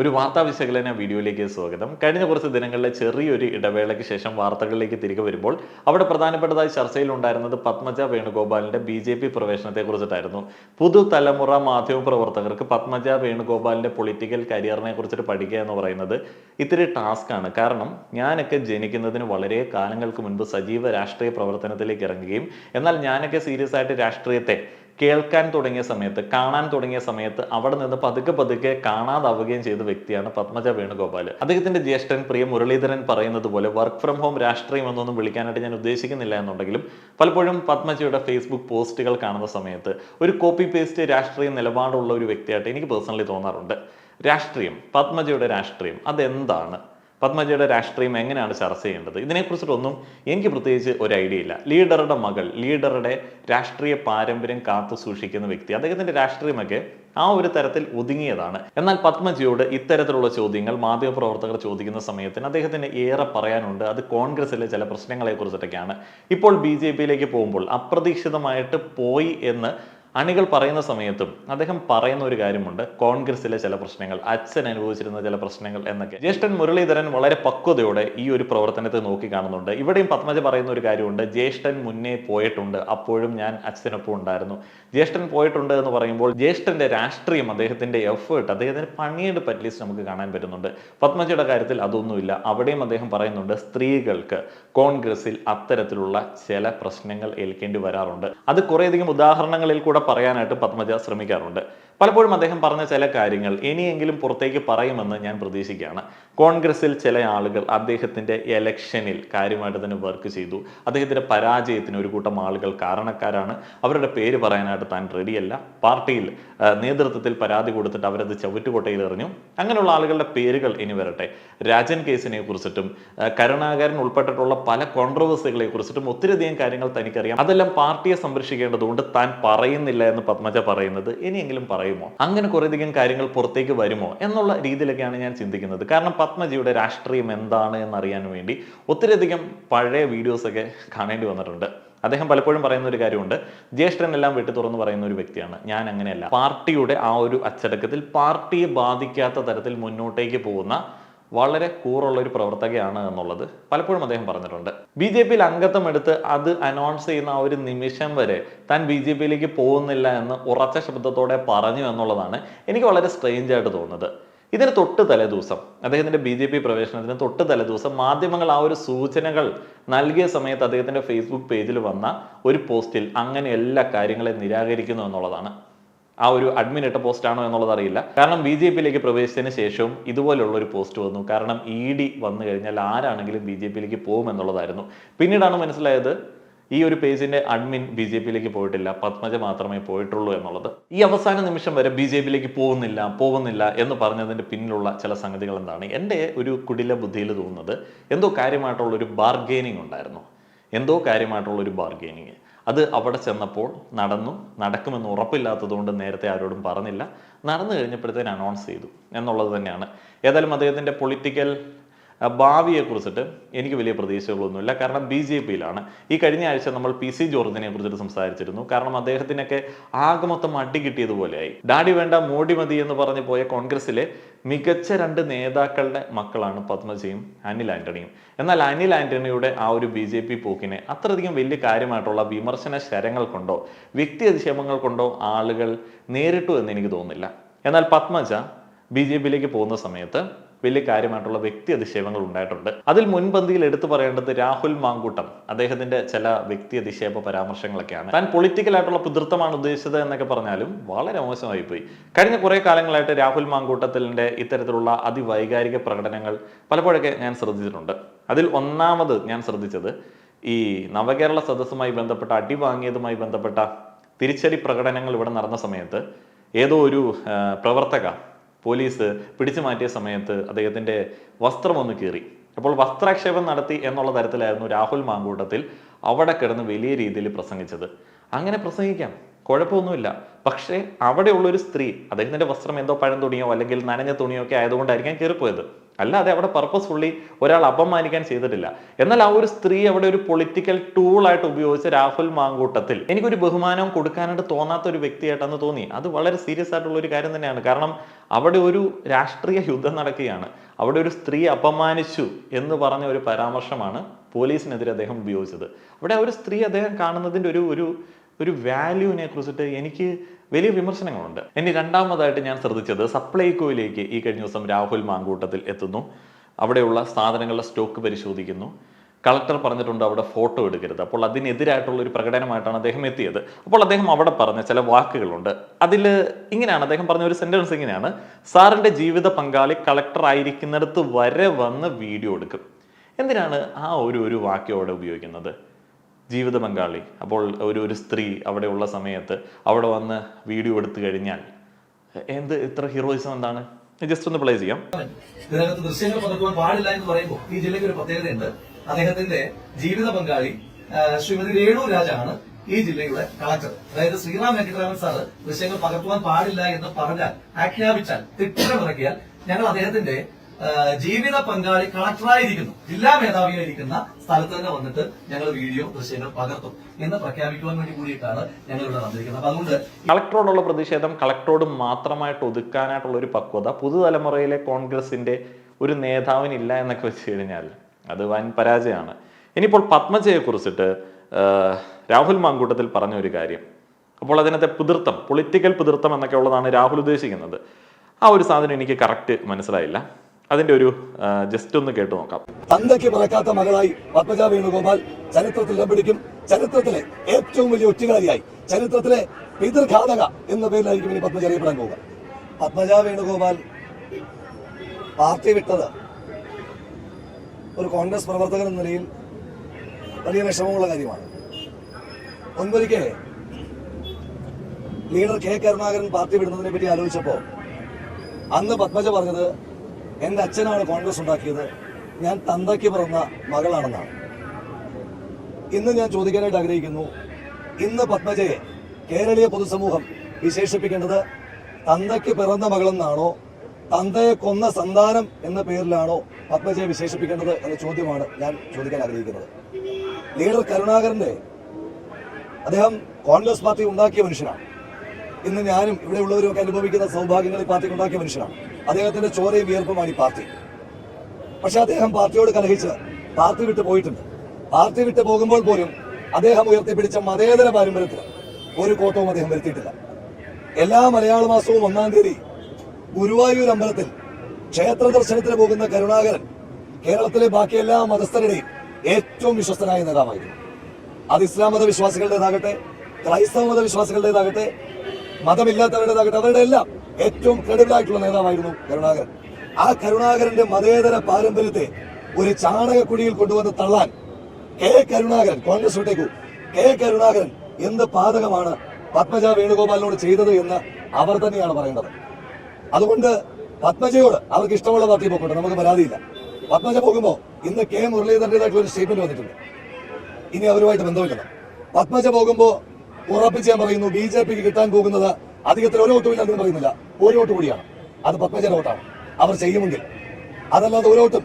ഒരു വാർത്താ വിശകലന വീഡിയോയിലേക്ക് സ്വാഗതം. കഴിഞ്ഞ കുറച്ച് ദിനങ്ങളിലെ ചെറിയൊരു ഇടവേളയ്ക്ക് ശേഷം വാർത്തകളിലേക്ക് തിരികെ വരുമ്പോൾ അവിടെ പ്രധാനപ്പെട്ടതായി ചർച്ചയിലുണ്ടായിരുന്നത് പത്മജ വേണുഗോപാലിന്റെ ബി ജെ പി പ്രവേശനത്തെ കുറിച്ചിട്ടായിരുന്നു പുതുതലമുറ മാധ്യമ പ്രവർത്തകർക്ക് പത്മജ വേണുഗോപാലിന്റെ പൊളിറ്റിക്കൽ കരിയറിനെ കുറിച്ചിട്ട് പഠിക്കുക എന്ന് പറയുന്നത് ഇത്തിരി ടാസ്ക് ആണ്. കാരണം ഞാനൊക്കെ ജനിക്കുന്നതിന് വളരെ കാലങ്ങൾക്ക് മുൻപ് സജീവ രാഷ്ട്രീയ പ്രവർത്തനത്തിലേക്ക് ഇറങ്ങുകയും എന്നാൽ ഞാനൊക്കെ സീരിയസ് ആയിട്ട് രാഷ്ട്രീയത്തെ കേൾക്കാൻ തുടങ്ങിയ സമയത്ത് കാണാൻ തുടങ്ങിയ സമയത്ത് അവിടെ നിന്ന് പതുക്കെ പതുക്കെ കാണാതാവുകയും ചെയ്ത വ്യക്തിയാണ് പത്മജ വേണുഗോപാൽ അദ്ദേഹത്തിന്റെ ജ്യേഷ്ഠൻ പ്രിയ മുരളീധരൻ പറയുന്നത് പോലെ വർക്ക് ഫ്രം ഹോം രാഷ്ട്രീയം എന്നൊന്നും വിളിക്കാനായിട്ട് ഞാൻ ഉദ്ദേശിക്കുന്നില്ല എന്നുണ്ടെങ്കിലും പലപ്പോഴും പത്മജയുടെ ഫേസ്ബുക്ക് പോസ്റ്റുകൾ കാണുന്ന സമയത്ത് ഒരു കോപ്പി പേസ്റ്റ് രാഷ്ട്രീയ നിലപാടുള്ള ഒരു വ്യക്തിയായിട്ട് എനിക്ക് പേഴ്സണലി തോന്നാറുണ്ട്. രാഷ്ട്രീയം പത്മജയുടെ രാഷ്ട്രീയം അതെന്താണ്? പത്മജയുടെ രാഷ്ട്രീയം എങ്ങനെയാണ് ചർച്ച ചെയ്യേണ്ടത്? ഇതിനെക്കുറിച്ചിട്ടൊന്നും എനിക്ക് പ്രത്യേകിച്ച് ഒരു ഐഡിയ ഇല്ല. ലീഡറുടെ മകൾ ലീഡറുടെ രാഷ്ട്രീയ പാരമ്പര്യം കാത്തു സൂക്ഷിക്കുന്ന വ്യക്തി അദ്ദേഹത്തിന്റെ രാഷ്ട്രീയമൊക്കെ ആ ഒരു തരത്തിൽ ഒതുങ്ങിയതാണ്. എന്നാൽ പത്മജിയോട് ഇത്തരത്തിലുള്ള ചോദ്യങ്ങൾ മാധ്യമപ്രവർത്തകർ ചോദിക്കുന്ന സമയത്തിന് അദ്ദേഹത്തിന് ഏറെ പറയാനുണ്ട്. അത് കോൺഗ്രസിലെ ചില പ്രശ്നങ്ങളെ കുറിച്ചിട്ടൊക്കെയാണ് ഇപ്പോൾ ബി ജെ പിയിലേക്ക് പോകുമ്പോൾ അപ്രതീക്ഷിതമായിട്ട് പോയി എന്ന് അണികൾ പറയുന്ന സമയത്തും അദ്ദേഹം പറയുന്ന ഒരു കാര്യമുണ്ട്. കോൺഗ്രസിലെ ചില പ്രശ്നങ്ങൾ അച്ഛൻ അനുഭവിച്ചിരുന്ന ചില പ്രശ്നങ്ങൾ എന്നൊക്കെ. ജ്യേഷ്ഠൻ മുരളീധരൻ വളരെ പക്വതയോടെ ഈ ഒരു പ്രവർത്തനത്തെ നോക്കി കാണുന്നുണ്ട്. ഇവിടെയും പത്മജ പറയുന്ന ഒരു കാര്യമുണ്ട്. ജ്യേഷ്ഠൻ മുന്നേ പോയിട്ടുണ്ട്. അപ്പോഴും ഞാൻ അച്ഛനൊപ്പം ഉണ്ടായിരുന്നു. ജ്യേഷ്ഠൻ പോയിട്ടുണ്ട് എന്ന് പറയുമ്പോൾ ജ്യേഷ്ഠന്റെ രാഷ്ട്രീയം അദ്ദേഹത്തിന്റെ എഫേർട്ട് അദ്ദേഹത്തിന്റെ പണിയെടുപ്പ് അറ്റ്ലീസ്റ്റ് നമുക്ക് കാണാൻ പറ്റുന്നുണ്ട്. പത്മജയുടെ കാര്യത്തിൽ അതൊന്നുമില്ല. അവിടെയും അദ്ദേഹം പറയുന്നുണ്ട് സ്ത്രീകൾക്ക് കോൺഗ്രസിൽ അത്തരത്തിലുള്ള ചില പ്രശ്നങ്ങൾ ഏൽക്കേണ്ടി വരാറുണ്ട്. അത് കുറേയധികം ഉദാഹരണങ്ങളിൽ കൂടെ പറയാനായിട്ട് പത്മജ ശ്രമിക്കാറുണ്ട്. പലപ്പോഴും അദ്ദേഹം പറഞ്ഞ ചില കാര്യങ്ങൾ ഇനിയെങ്കിലും പുറത്തേക്ക് പറയുമെന്ന് ഞാൻ പ്രതീക്ഷിക്കുകയാണ്. കോൺഗ്രസിൽ ചില ആളുകൾ അദ്ദേഹത്തിന്റെ എലക്ഷനിൽ കാര്യമായിട്ട് തന്നെ വർക്ക് ചെയ്തു. അദ്ദേഹത്തിന്റെ പരാജയത്തിന് ഒരു കൂട്ടം ആളുകൾ കാരണക്കാരാണ്. അവരുടെ പേര് പറയാനായിട്ട് താൻ റെഡിയല്ല പാർട്ടിയിൽ നേതൃത്വത്തിൽ പരാതി കൊടുത്തിട്ട് അവരത് ചവിറ്റുകൊട്ടയിൽ എറിഞ്ഞു. അങ്ങനെയുള്ള ആളുകളുടെ പേരുകൾ ഇനി വരട്ടെ. രാജൻ കേസിനെ കുറിച്ചിട്ടും കരുണാകരൻ ഉൾപ്പെട്ടിട്ടുള്ള പല കോൺട്രവേഴ്സികളെ കുറിച്ചിട്ടും ഒത്തിരിയധികം കാര്യങ്ങൾ തനിക്കറിയാം. അതെല്ലാം പാർട്ടിയെ സംരക്ഷിക്കേണ്ടതുകൊണ്ട് താൻ പറയുന്നില്ല എന്ന് പത്മജ പറയുന്നത്. ഇനിയെങ്കിലും പറയുമോ? അങ്ങനെ കുറേയധികം കാര്യങ്ങൾ പുറത്തേക്ക് വരുമോ? എന്നുള്ള രീതിയിലൊക്കെയാണ് ഞാൻ ചിന്തിക്കുന്നത്. കാരണം പത്മജിയുടെ രാഷ്ട്രീയം എന്താണ് എന്നറിയാൻ വേണ്ടി ഒത്തിരിയധികം പഴയ വീഡിയോസ് ഒക്കെ കാണേണ്ടി വന്നിട്ടുണ്ട്. അദ്ദേഹം പലപ്പോഴും പറയുന്ന ഒരു കാര്യമുണ്ട്. ജ്യേഷ്ഠനെല്ലാം വെട്ടി തുറന്ന് പറയുന്ന ഒരു വ്യക്തിയാണ്. ഞാൻ അങ്ങനെയല്ല. പാർട്ടിയുടെ ആ ഒരു അച്ചടക്കത്തിൽ പാർട്ടിയെ ബാധിക്കാത്ത തരത്തിൽ മുന്നോട്ടേക്ക് പോകുന്ന വളരെ കൂറുള്ള ഒരു പ്രവർത്തകയാണ് എന്നുള്ളത് പലപ്പോഴും അദ്ദേഹം പറഞ്ഞിട്ടുണ്ട്. ബി ജെ പിയിൽ അംഗത്വം എടുത്ത് അത് അനൗൺസ് ചെയ്യുന്ന ആ ഒരു നിമിഷം വരെ താൻ ബി ജെ പിയിലേക്ക് പോകുന്നില്ല എന്ന് ഉറച്ച ശബ്ദത്തോടെ പറഞ്ഞു എന്നുള്ളതാണ് എനിക്ക് വളരെ സ്ട്രെയിഞ്ച് ആയിട്ട് തോന്നുന്നത്. ഇതിന് തൊട്ട് തലേദിവസം അദ്ദേഹത്തിന്റെ ബി ജെ പി പ്രവേശനത്തിന് തൊട്ട് തലേദിവസം മാധ്യമങ്ങൾ ആ ഒരു സൂചനകൾ നൽകിയ സമയത്ത് അദ്ദേഹത്തിന്റെ ഫേസ്ബുക്ക് പേജിൽ വന്ന ഒരു പോസ്റ്റിൽ അങ്ങനെ എല്ലാ കാര്യങ്ങളെയും നിരാകരിക്കുന്നു എന്നുള്ളതാണ്. ആ ഒരു അഡ്മിൻ ഇട്ട പോസ്റ്റ് ആണോ എന്നുള്ളത് അറിയില്ല. കാരണം ബി ജെ പിയിലേക്ക് പ്രവേശിച്ചതിന് ശേഷവും ഇതുപോലുള്ള ഒരു പോസ്റ്റ് വന്നു. കാരണം ഇ ഡി വന്നു കഴിഞ്ഞാൽ ആരാണെങ്കിലും ബി ജെ പിയിലേക്ക് പോകും എന്നുള്ളതായിരുന്നു. പിന്നീടാണ് മനസ്സിലായത് ഈ ഒരു പേജിന്റെ അഡ്മിൻ ബി ജെ പിയിലേക്ക് പോയിട്ടില്ല. പത്മജ മാത്രമേ പോയിട്ടുള്ളൂ എന്നുള്ളത്. ഈ അവസാന നിമിഷം വരെ ബി ജെ പിയിലേക്ക് പോകുന്നില്ല പോകുന്നില്ല എന്ന് പറഞ്ഞതിന്റെ പിന്നിലുള്ള ചില സംഗതികൾ എന്താണ്? എന്റെ ഒരു കുടില ബുദ്ധിയിൽ തോന്നുന്നത് എന്തോ കാര്യമായിട്ടുള്ള ഒരു ബാർഗെയിനിങ് ഉണ്ടായിരുന്നു. എന്തോ കാര്യമായിട്ടുള്ള ഒരു ബാർഗെയിനിങ് അത് അവിടെ ചെന്നപ്പോൾ നടന്നു നടക്കുമെന്ന് ഉറപ്പില്ലാത്തതുകൊണ്ട് നേരത്തെ ആരോടും പറഞ്ഞില്ല. നടന്നു കഴിഞ്ഞപ്പോഴത്തേന് അനൗൺസ് ചെയ്തു. എന്നുള്ളത് തന്നെയാണ്. ഏതായാലും അദ്ദേഹത്തിന്റെ പൊളിറ്റിക്കൽ ഭാവിയെ കുറിച്ചിട്ട് എനിക്ക് വലിയ പ്രതീക്ഷകളൊന്നുമില്ല. കാരണം ബി ജെ പിയിലാണ്. ഈ കഴിഞ്ഞ ആഴ്ച നമ്മൾ പി സി ജോർജിനെ കുറിച്ചിട്ട് സംസാരിച്ചിരുന്നു. കാരണം അദ്ദേഹത്തിനൊക്കെ ആകെ മൊത്തം അടി കിട്ടിയതുപോലെയായി. ഡാഡി വേണ്ട മോഡി മതി എന്ന് പറഞ്ഞു പോയ കോൺഗ്രസിലെ മികച്ച രണ്ട് നേതാക്കളുടെ മക്കളാണ് പത്മജയും അനിൽ ആന്റണിയും. എന്നാൽ അനിൽ ആന്റണിയുടെ ആ ഒരു ബി ജെ പി പോക്കിനെ അത്രയധികം വലിയ കാര്യമായിട്ടുള്ള വിമർശന ശരങ്ങൾ കൊണ്ടോ വ്യക്തി അധിക്ഷേപങ്ങൾ കൊണ്ടോ ആളുകൾ നേരിട്ടു എന്ന് എനിക്ക് തോന്നുന്നില്ല. എന്നാൽ പത്മജ ബി ജെ പിയിലേക്ക് പോകുന്ന സമയത്ത് വലിയ കാര്യമായിട്ടുള്ള വ്യക്തി അധിക്ഷേപങ്ങൾ ഉണ്ടായിട്ടുണ്ട്. അതിൽ മുൻപന്തിയിൽ എടുത്തു പറയേണ്ടത് രാഹുൽ മാങ്കൂട്ടം. അദ്ദേഹത്തിന്റെ ചില വ്യക്തി അധിക്ഷേപ പരാമർശങ്ങളൊക്കെയാണ്. താൻ പൊളിറ്റിക്കൽ ആയിട്ടുള്ള പിതൃത്വമാണ് ഉദ്ദേശിച്ചത് എന്നൊക്കെ പറഞ്ഞാലും വളരെ മോശമായി പോയി കഴിഞ്ഞ കുറെ കാലങ്ങളായിട്ട് രാഹുൽ മാങ്കൂട്ടത്തിന്റെ ഇത്തരത്തിലുള്ള അതിവൈകാരിക പ്രകടനങ്ങൾ പലപ്പോഴൊക്കെ ഞാൻ ശ്രദ്ധിച്ചിട്ടുണ്ട്. അതിൽ ഒന്നാമത് ഞാൻ ശ്രദ്ധിച്ചത് ഈ നവകേരള സദസ്സുമായി ബന്ധപ്പെട്ട അടി വാങ്ങിയതുമായി ബന്ധപ്പെട്ട തിരിച്ചടി പ്രകടനങ്ങൾ ഇവിടെ നടന്ന സമയത്ത് ഏതോ ഒരു പ്രവർത്തക പോലീസ് പിടിച്ചു മാറ്റിയ സമയത്ത് അദ്ദേഹത്തിന്റെ വസ്ത്രം ഒന്ന് കീറി. അപ്പോൾ വസ്ത്രാക്ഷേപം നടത്തി എന്നുള്ള തരത്തിലായിരുന്നു രാഹുൽ മാങ്കൂട്ടത്തിൽ അവിടെ കിടന്ന് വലിയ രീതിയിൽ പ്രസംഗിച്ചത്. അങ്ങനെ പ്രസംഗിക്കാം. കുഴപ്പമൊന്നുമില്ല. പക്ഷേ അവിടെയുള്ള ഒരു സ്ത്രീ അദ്ദേഹത്തിന്റെ വസ്ത്രം എന്തോ പഴം തുണിയോ അല്ലെങ്കിൽ നനഞ്ഞ തുണിയോ ഒക്കെ ആയതുകൊണ്ടായിരിക്കാം കയറിപ്പോയത് അല്ലാതെ അവിടെ പർപ്പസ്ഫുള്ളി ഒരാൾ അപമാനിക്കാൻ ചെയ്തിട്ടില്ല. എന്നാൽ ആ ഒരു സ്ത്രീ അവിടെ ഒരു പൊളിറ്റിക്കൽ ടൂൾ ആയിട്ട് ഉപയോഗിച്ച രാഹുൽ മാങ്കൂട്ടത്തിൽ എനിക്കൊരു ബഹുമാനം കൊടുക്കാനായിട്ട് തോന്നാത്ത ഒരു വ്യക്തിയായിട്ടാണ് തോന്നി. അത് വളരെ സീരിയസ് ആയിട്ടുള്ള ഒരു കാര്യം തന്നെയാണ്. കാരണം അവിടെ ഒരു രാഷ്ട്രീയ യുദ്ധം നടക്കുകയാണ്. അവിടെ ഒരു സ്ത്രീ അപമാനിച്ചു എന്ന് പറഞ്ഞ ഒരു പരാമർശമാണ് പോലീസിനെതിരെ അദ്ദേഹം ഉപയോഗിച്ചത്. അവിടെ ഒരു സ്ത്രീ അദ്ദേഹം കാണുന്നതിന്റെ ഒരു ഒരു ഒരു വാല്യൂവിനെ കുറിച്ചിട്ട് എനിക്ക് വലിയ വിമർശനങ്ങളുണ്ട്. ഇനി രണ്ടാമതായിട്ട് ഞാൻ ശ്രദ്ധിച്ചത് സപ്ലൈകോയിലേക്ക് ഈ കഴിഞ്ഞ ദിവസം രാഹുൽ മാങ്കൂട്ടത്തിൽ എത്തുന്നു. അവിടെയുള്ള സാധനങ്ങളുടെ സ്റ്റോക്ക് പരിശോധിക്കുന്നു. കളക്ടർ പറഞ്ഞിട്ടുണ്ട് അവിടെ ഫോട്ടോ എടുക്കരുത്. അപ്പോൾ അതിനെതിരായിട്ടുള്ള ഒരു പ്രകടനമായിട്ടാണ് അദ്ദേഹം എത്തിയത്. അപ്പോൾ അദ്ദേഹം അവിടെ പറഞ്ഞ ചില വാക്കുകളുണ്ട്. അതിൽ ഇങ്ങനെയാണ് അദ്ദേഹം പറഞ്ഞ ഒരു സെന്റൻസ് ഇങ്ങനെയാണ്. സാറിന്റെ ജീവിത പങ്കാളി കളക്ടർ ആയിരിക്കുന്നിടത്ത് വരെ വന്ന് വീഡിയോ എടുക്കും. എന്തിനാണ് ആ ഒരു ഒരു വാക്യം അവിടെ ഉപയോഗിക്കുന്നത്? ജീവിത പങ്കാളി. അപ്പോൾ ഒരു ഒരു സ്ത്രീ അവിടെ ഉള്ള സമയത്ത് അവിടെ വന്ന് വീഡിയോ എടുത്തു കഴിഞ്ഞാൽ എന്ത് ഇത്ര ഹീറോയിസം എന്താണ്? ജസ്റ്റ് ഒന്ന് പ്ലേ ചെയ്യാം. ദൃശ്യങ്ങൾ പകർത്തുവാൻ പാടില്ല എന്ന് പറയുമ്പോൾ ഈ ജില്ലയ്ക്ക് ഒരു പ്രത്യേകതയുണ്ട്. അദ്ദേഹത്തിന്റെ ജീവിത പങ്കാളി ശ്രീമതി രേണു രാജാണ് ഈ ജില്ലയുടെ കളക്ടർ. അതായത് ശ്രീറാം വെങ്കട്ടരാമൻ സാറ് ദൃശ്യങ്ങൾ പകർത്തുവാൻ പാടില്ല എന്ന് പറഞ്ഞാൽ ആജ്ഞാപിച്ചാൽ തിട്ടമിറക്കിയാൽ ഞങ്ങൾ അദ്ദേഹത്തിന്റെ ജീവിത പങ്കാളി കളക്ടറായിരിക്കുന്നു. ജില്ലാ മേധാവിയായിരിക്കുന്ന സ്ഥലത്ത് തന്നെ വന്നിട്ട് ഞങ്ങൾ വീഡിയോ ദൃശ്യങ്ങൾ പകർത്തും എന്ന് പ്രഖ്യാപിക്കുവാൻ വേണ്ടി കൂടിയിട്ടാണ് ഞങ്ങൾ ഇവിടെ വന്നിരിക്കുന്നത്. അപ്പൊ അതുകൊണ്ട് കളക്ടറോടുള്ള പ്രതിഷേധം കളക്ടറോട് മാത്രമായിട്ട് ഒതുക്കാനായിട്ടുള്ള ഒരു പക്വത പുതുതലമുറയിലെ കോൺഗ്രസിന്റെ ഒരു നേതാവിനില്ല എന്നൊക്കെ വെച്ച് കഴിഞ്ഞാൽ അത് വൻ പരാജയമാണ്. ഇനിയിപ്പോൾ പത്മജയെ കുറിച്ചിട്ട് രാഹുൽ മാങ്കൂട്ടത്തിൽ പറഞ്ഞ ഒരു കാര്യം. അപ്പോൾ അതിനകത്തെ പുതിർത്തം പൊളിറ്റിക്കൽ പുതിർത്തം എന്നൊക്കെ ഉള്ളതാണ് രാഹുൽ ഉദ്ദേശിക്കുന്നത്. ആ ഒരു സാധനം എനിക്ക് കറക്റ്റ് മനസ്സിലായില്ല. അതിന്റെ ഒരു ജസ്റ്റ് ഒന്ന് കേട്ടു നോക്കാം. തന്തയ്ക്ക് മറക്കാത്ത മകളായി പത്മജ വേണുഗോപാൽ ചരിത്രത്തിൽ ഇടംപിടിക്കും ചരിത്രത്തിലെ ഏറ്റവും വലിയ ഒറ്റുകാരിയായി ചരിത്രത്തിലെ പിതൃഘാതക എന്ന പേരിലായിരിക്കും ഇനി പത്മജ അറിയപ്പെടാൻ പോകുക. പത്മജ വേണുഗോപാൽ പാർട്ടി വിട്ടത് ഒരു കോൺഗ്രസ് പ്രവർത്തകൻ എന്ന നിലയിൽ വലിയ വിഷമമുള്ള കാര്യമാണ്. ഒൻപതിക്ക് ലീഡർ കെ കരുണാകരൻ പാർട്ടി വിടുന്നതിനെ പറ്റി ആലോചിച്ചപ്പോൾ അന്ന് പത്മജ പറഞ്ഞത് എന്റെ അച്ഛനാണ് കോൺഗ്രസ് ഉണ്ടാക്കിയത്. ഞാൻ തന്തയ്ക്ക് പിറന്ന മകളാണെന്നാണ്. ഇന്ന് ഞാൻ ചോദിക്കാനായിട്ട് ആഗ്രഹിക്കുന്നു. ഇന്ന് പത്മജയെ കേരളീയ പൊതുസമൂഹം വിശേഷിപ്പിക്കേണ്ടത് തന്തയ്ക്ക് പിറന്ന മകളെന്നാണോ തന്തയെ കൊന്ന സന്താനം എന്ന പേരിലാണോ പത്മജയെ വിശേഷിപ്പിക്കേണ്ടത് എന്ന ചോദ്യമാണ് ഞാൻ ചോദിക്കാൻ ആഗ്രഹിക്കുന്നത്. ലീഡർ കരുണാകരന്റെ അദ്ദേഹം കോൺഗ്രസ് പാർട്ടി ഉണ്ടാക്കിയ മനുഷ്യനാണ്. ഇന്ന് ഞാനും ഇവിടെ ഉള്ളവരും അനുഭവിക്കുന്ന സൗഭാഗ്യങ്ങൾ ഈ പാർട്ടിക്ക് ഉണ്ടാക്കിയ മനുഷ്യനാണ്. അദ്ദേഹത്തിന്റെ ചോരയും വിയർപ്പുമാണ് ഈ പാർട്ടി. പക്ഷെ അദ്ദേഹം പാർട്ടിയോട് കലഹിച്ച് പാർട്ടി വിട്ട് പോയിട്ടുണ്ട്. പാർട്ടി വിട്ട് പോകുമ്പോൾ പോലും അദ്ദേഹം ഉയർത്തിപ്പിടിച്ച മതേതര പാരമ്പര്യത്തിൽ ഒരു കോട്ടവും അദ്ദേഹം വരുത്തിയിട്ടില്ല. എല്ലാ മലയാള മാസവും ഒന്നാം തീയതി ഗുരുവായൂർ അമ്പലത്തിൽ ക്ഷേത്ര ദർശനത്തിന് പോകുന്ന കരുണാകരൻ കേരളത്തിലെ ബാക്കി എല്ലാ മതസ്ഥരുടെയും ഏറ്റവും വിശ്വസ്തനായ നേതാവായിരുന്നു. അത് ഇസ്ലാം മത വിശ്വാസികളുടേതാകട്ടെ ക്രൈസ്തവ മത വിശ്വാസികളുടേതാകട്ടെ മതമില്ലാത്തവരുടേതാകട്ടെ അവരുടെ എല്ലാം ഏറ്റവും ക്രെഡിബിൾ ആയിട്ടുള്ള നേതാവായിരുന്നു കരുണാകരൻ. ആ കരുണാകരന്റെ മതേതര പാരമ്പര്യത്തെ ഒരു ചാണകക്കുഴിയിൽ കൊണ്ടുവന്ന് തള്ളാൻ കെ കരുണാകരൻ കോൺഗ്രസ് വിട്ടേക്കു. കെ കരുണാകരൻ എന്ത് പാതകമാണ് പത്മജ വേണുഗോപാലിനോട് ചെയ്തത് എന്ന് അവർ തന്നെയാണ് പറയേണ്ടത്. അതുകൊണ്ട് പത്മജയോട് അവർക്ക് ഇഷ്ടമുള്ള പാർട്ടി പോക്കോട്ടെ നമുക്ക് പരാതിയില്ല. പത്മജ പോകുമ്പോൾ ഇന്ന് കെ മുരളീധരന്റെതായിട്ടുള്ള ഒരു സ്റ്റേറ്റ്മെന്റ് വന്നിട്ടുണ്ട്. ഇനി അവരുമായിട്ട് ബന്ധമില്ലെന്ന് പത്മജ പോകുമ്പോൾ ഉറപ്പിച്ച് ഞാൻ പറയുന്നു ബി ജെ പിക്ക് കിട്ടാൻ പോകുന്നത് അധികത്തിൽ ഒരു വോട്ടും ഇല്ലെന്ന് പറയുന്നില്ല. ഒരു വോട്ട് കൂടിയാണ്. അത് പത്മജയുടെ വോട്ടാണ്. അവർ ചെയ്യുമെങ്കിൽ. അതല്ലാതെ ഒരു വോട്ടും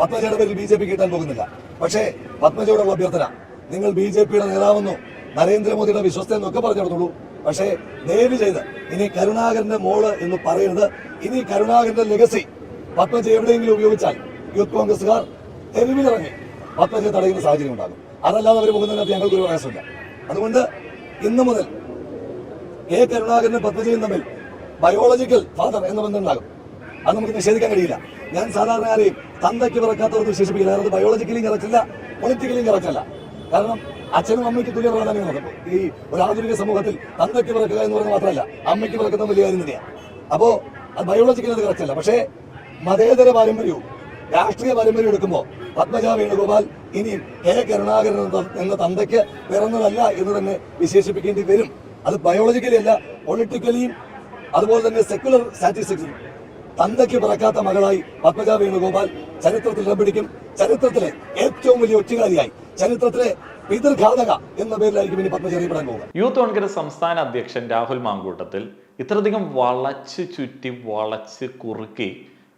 പത്മജയുടെ പേരിൽ ബി ജെ പി കിട്ടാൻ പോകുന്നില്ല. പക്ഷേ പത്മജയോടുള്ള അഭ്യർത്ഥന. നിങ്ങൾ ബി ജെ പിയുടെ നേതാവെന്നോ നരേന്ദ്രമോദിയുടെ വിശ്വസ്തെന്നൊക്കെ പറഞ്ഞു പക്ഷേ ദയവ് ചെയ്ത് ഇനി കരുണാകരന്റെ മോൾ എന്ന് പറയുന്നത് ഇനി കരുണാകരന്റെ ലെഗസി പത്മജ എവിടെയെങ്കിലും ഉപയോഗിച്ചാൽ യൂത്ത് കോൺഗ്രസുകാർ തെരുവിലിറങ്ങി പത്മജയെ തടയുന്ന സാഹചര്യം ഉണ്ടാകും. അതല്ലാതെ അവർ പോകുന്നതിനകത്ത് ഞങ്ങൾക്ക് ഒരു പ്രയാസമില്ല അതുകൊണ്ട് ഇന്നു മുതൽ കെ കരുണാകരനും പത്മജയും തമ്മിൽ ബയോളജിക്കൽ ഫാദർ എന്ന ബന്ധം ഉണ്ടാകും. അത് നമുക്ക് നിഷേധിക്കാൻ കഴിയില്ല. ഞാൻ സാധാരണ ആരെയും തന്തയ്ക്ക് പിറക്കാത്തവർക്ക് വിശേഷിപ്പിക്കില്ല. അതായത് ബയോളജിക്കലിയും ബയോളജിക്കലി കറക്റ്റല്ല പൊളിറ്റിക്കലി കറക്റ്റല്ല കാരണം അച്ഛനും അമ്മയ്ക്ക് തുല്യ പ്രാധാന്യമാണ് ഈ ഒരു ആധുനിക സമൂഹത്തിൽ തന്തയ്ക്ക് പിറക്കുക എന്ന് പറയുന്നത് മാത്രമല്ല അമ്മയ്ക്ക് പിറക്കുന്ന വലിയ കാര്യം തന്നെയാണ് അപ്പോ അത് ബയോളജിക്കലി അത് കറക്റ്റല്ല പക്ഷേ മതേതര പാരമ്പര്യവും രാഷ്ട്രീയ പാരമ്പര്യം എടുക്കുമ്പോൾ പത്മജ വേണുഗോപാൽ ഇനിയും കെ കരുണാകരൻ എന്ന തന്തയ്ക്ക് പിറന്നതല്ല എന്ന് തന്നെ വിശേഷിപ്പിക്കേണ്ടി വരും. അത് ബയോളജിക്കലി അല്ല പൊളിറ്റിക്കലിയും അതുപോലെ തന്നെ സെക്യുലർ സ്റ്റാറ്റിസ്റ്റിക്സും തന്തയ്ക്ക് പിറക്കാത്ത മകളായി പത്മജ വേണുഗോപാൽ ചരിത്രത്തിൽ ഇടംപിടിക്കും ചരിത്രത്തിലെ ഏറ്റവും വലിയ ഒറ്റുകാരിയായി ചരിത്രത്തിലെ പിതൃഘാതക എന്ന പേരിലായിരിക്കും ഇനി പത്മജ അറിയപ്പെടാൻ യൂത്ത് കോൺഗ്രസ് സംസ്ഥാന അധ്യക്ഷൻ രാഹുൽ മാങ്കൂട്ടത്തിൽ ഇത്രയധികം വളച്ച് ചുറ്റി വളച്ച് കുറുക്കി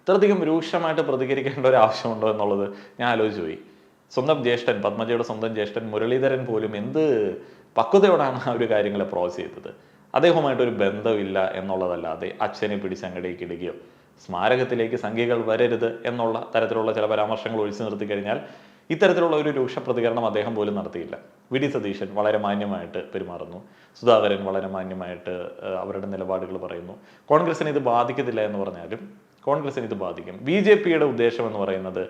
ഇത്രയധികം രൂക്ഷമായിട്ട് പ്രതികരിക്കേണ്ട ഒരു ആവശ്യമുണ്ടോ എന്നുള്ളത് ഞാൻ ആലോചിച്ചു പോയി. സ്വന്തം ജ്യേഷ്ഠൻ പത്മജയുടെ സ്വന്തം ജ്യേഷ്ഠൻ മുരളീധരൻ പോലും എന്ത് പക്വതയോടാണ് ആ ഒരു കാര്യങ്ങളെ പ്രോസ് ചെയ്തത്. അദ്ദേഹവുമായിട്ടൊരു ബന്ധമില്ല എന്നുള്ളതല്ലാതെ അച്ഛനെ പിടിച്ച് അങ്ങടേക്ക് ഇടുകയോ സ്മാരകത്തിലേക്ക് സംഖ്യകൾ വരരുത് എന്നുള്ള തരത്തിലുള്ള ചില പരാമർശങ്ങൾ ഒഴിച്ചു നിർത്തി കഴിഞ്ഞാൽ ഇത്തരത്തിലുള്ള ഒരു രൂക്ഷ പ്രതികരണം അദ്ദേഹം പോലും നടത്തിയില്ല. വി. ഡി. സതീശൻ വളരെ മാന്യമായിട്ട് പെരുമാറുന്നു. സുധാകരൻ വളരെ മാന്യമായിട്ട് അവരുടെ നിലപാടുകൾ പറയുന്നു. കോൺഗ്രസിന് ഇത് ബാധിക്കത്തില്ല എന്ന് പറഞ്ഞാലും കോൺഗ്രസിന് ഇത് ബാധിക്കും. ബി. ജെ. പിയുടെ ഉദ്ദേശം എന്ന് പറയുന്നത്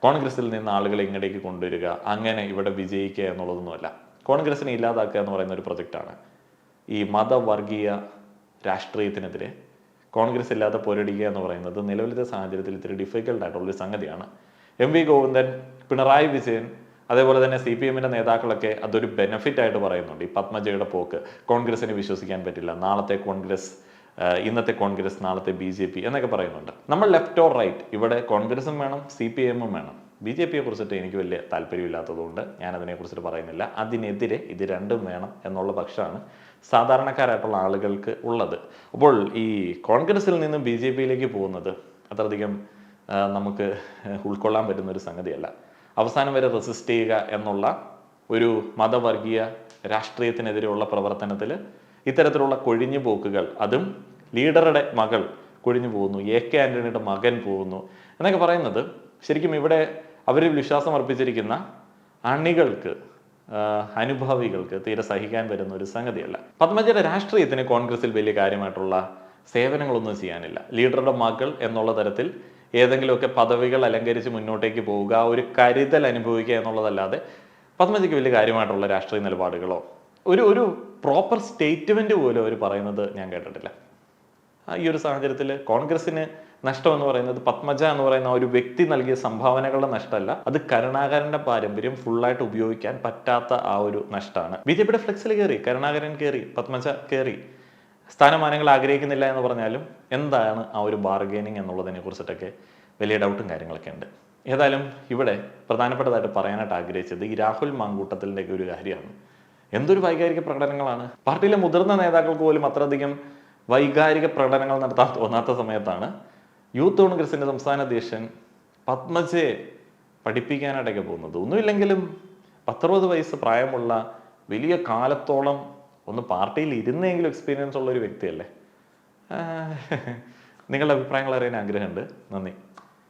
കോൺഗ്രസിൽ നിന്ന് ആളുകളെ ഇങ്ങടേക്ക് കൊണ്ടുവരിക അങ്ങനെ ഇവിടെ വിജയിക്കുക എന്നുള്ളതൊന്നുമല്ല. കോൺഗ്രസിനെ ഇല്ലാതാക്കുക എന്ന് പറയുന്ന ഒരു പ്രൊജക്റ്റാണ്. ഈ മതവർഗീയ രാഷ്ട്രീയത്തിനെതിരെ കോൺഗ്രസ് ഇല്ലാതെ പോരടിക്കുക എന്ന് പറയുന്നത് നിലവിലത്തെ സാഹചര്യത്തിൽ ഇത്തിരി ഡിഫിക്കൽട്ട് ആയിട്ടുള്ള ഒരു സംഗതിയാണ്. എം വി ഗോവിന്ദൻ പിണറായി വിജയൻ അതേപോലെ തന്നെ സി പി എമ്മിന്റെ നേതാക്കളൊക്കെ അതൊരു ബെനിഫിറ്റ് ആയിട്ട് പറയുന്നുണ്ട്. ഈ പത്മജയുടെ പോക്ക് കോൺഗ്രസിനെ വിശ്വസിക്കാൻ പറ്റില്ല. നാളത്തെ കോൺഗ്രസ് ഇന്നത്തെ കോൺഗ്രസ് നാളത്തെ ബി ജെ പി എന്നൊക്കെ പറയുന്നുണ്ട്. നമ്മൾ ലെഫ്റ്റ് ഓർ റൈറ്റ് ഇവിടെ കോൺഗ്രസും വേണം സി പി എമ്മും വേണം. ബി ജെ പിയെ കുറിച്ചിട്ട് എനിക്ക് വലിയ താല്പര്യമില്ലാത്തതുകൊണ്ട് ഞാൻ അതിനെക്കുറിച്ചിട്ട് പറയുന്നില്ല. അതിനെതിരെ ഇത് രണ്ടും വേണം എന്നുള്ള പക്ഷമാണ് സാധാരണക്കാരായിട്ടുള്ള ആളുകൾക്ക് ഉള്ളത്. അപ്പോൾ ഈ കോൺഗ്രസിൽ നിന്നും ബി ജെ പിയിലേക്ക് പോകുന്നത് അത്രയധികം നമുക്ക് ഉൾക്കൊള്ളാൻ പറ്റുന്ന ഒരു സംഗതിയല്ല. അവസാനം വരെ റെസിസ്റ്റ് ചെയ്യുക എന്നുള്ള ഒരു മതവർഗീയ രാഷ്ട്രീയത്തിനെതിരെയുള്ള പ്രവർത്തനത്തിൽ ഇത്തരത്തിലുള്ള കൊഴിഞ്ഞു പോക്കുകൾ അതും ലീഡറുടെ മകൾ കൊഴിഞ്ഞു പോകുന്നു എ കെ ആന്റണിയുടെ മകൻ പോകുന്നു എന്നൊക്കെ പറയുന്നത് ശരിക്കും ഇവിടെ അവരിൽ വിശ്വാസം അർപ്പിച്ചിരിക്കുന്ന അണികൾക്ക് അനുഭാവികൾക്ക് തീരെ സഹിക്കാൻ വരുന്ന ഒരു സംഗതിയല്ല. പത്മജയുടെ രാഷ്ട്രീയത്തിന് കോൺഗ്രസിൽ വലിയ കാര്യമായിട്ടുള്ള സേവനങ്ങളൊന്നും ചെയ്യാനില്ല. ലീഡറുടെ മകൾ എന്നുള്ള തരത്തിൽ ഏതെങ്കിലുമൊക്കെ പദവികൾ അലങ്കരിച്ച് മുന്നോട്ടേക്ക് പോവുക ഒരു കരുതൽ അനുഭവിക്കുക എന്നുള്ളതല്ലാതെ പത്മജയ്ക്ക് വലിയ കാര്യമായിട്ടുള്ള രാഷ്ട്രീയ നിലപാടുകളോ ഒരു ഒരു പ്രോപ്പർ സ്റ്റേറ്റ്മെന്റ് പോലും അവർ പറയുന്നത് ഞാൻ കേട്ടിട്ടില്ല. ഈ ഒരു സാഹചര്യത്തിൽ കോൺഗ്രസിന് നഷ്ടം എന്ന് പറയുന്നത് പത്മജ എന്ന് പറയുന്ന ഒരു വ്യക്തി നൽകിയ സംഭാവനകളുടെ നഷ്ടമല്ല. അത് കരുണാകരന്റെ പാരമ്പര്യം ഫുള്ളായിട്ട് ഉപയോഗിക്കാൻ പറ്റാത്ത ആ ഒരു നഷ്ടമാണ്. ബി ജെ പിയുടെ ഫ്ലെക്സിൽ കയറി കരുണാകരൻ കയറി പത്മജ കയറി സ്ഥാനമാനങ്ങൾ ആഗ്രഹിക്കുന്നില്ല എന്ന് പറഞ്ഞാലും എന്താണ് ആ ഒരു ബാർഗെയിനിങ് എന്നുള്ളതിനെ കുറിച്ചിട്ടൊക്കെ വലിയ ഡൗട്ടും കാര്യങ്ങളൊക്കെ ഉണ്ട്. ഏതായാലും ഇവിടെ പ്രധാനപ്പെട്ടതായിട്ട് പറയാനായിട്ട് ആഗ്രഹിച്ചത് ഈ രാഹുൽ മാങ്കൂട്ടത്തിന്റെ ഒരു കാര്യമാണ്. എന്തൊരു വൈകാരിക പ്രകടനങ്ങളാണ്. പാർട്ടിയിലെ മുതിർന്ന നേതാക്കൾക്ക് പോലും അത്രയധികം വൈകാരിക പ്രകടനങ്ങൾ നടത്താൻ തോന്നാത്ത സമയത്താണ് യൂത്ത് കോൺഗ്രസിന്റെ സംസ്ഥാന അധ്യക്ഷൻ പത്മജയെ പഠിപ്പിക്കാനായിട്ടൊക്കെ പോകുന്നത്. ഒന്നുമില്ലെങ്കിലും പത്തറുപത് വയസ്സ് പ്രായമുള്ള വലിയ കാലത്തോളം ഒന്ന് പാർട്ടിയിൽ ഇരുന്നെങ്കിലും എക്സ്പീരിയൻസ് ഉള്ള ഒരു വ്യക്തിയല്ലേ? നിങ്ങളുടെ അഭിപ്രായങ്ങൾ അറിയാൻ ആഗ്രഹമുണ്ട്. നന്ദി.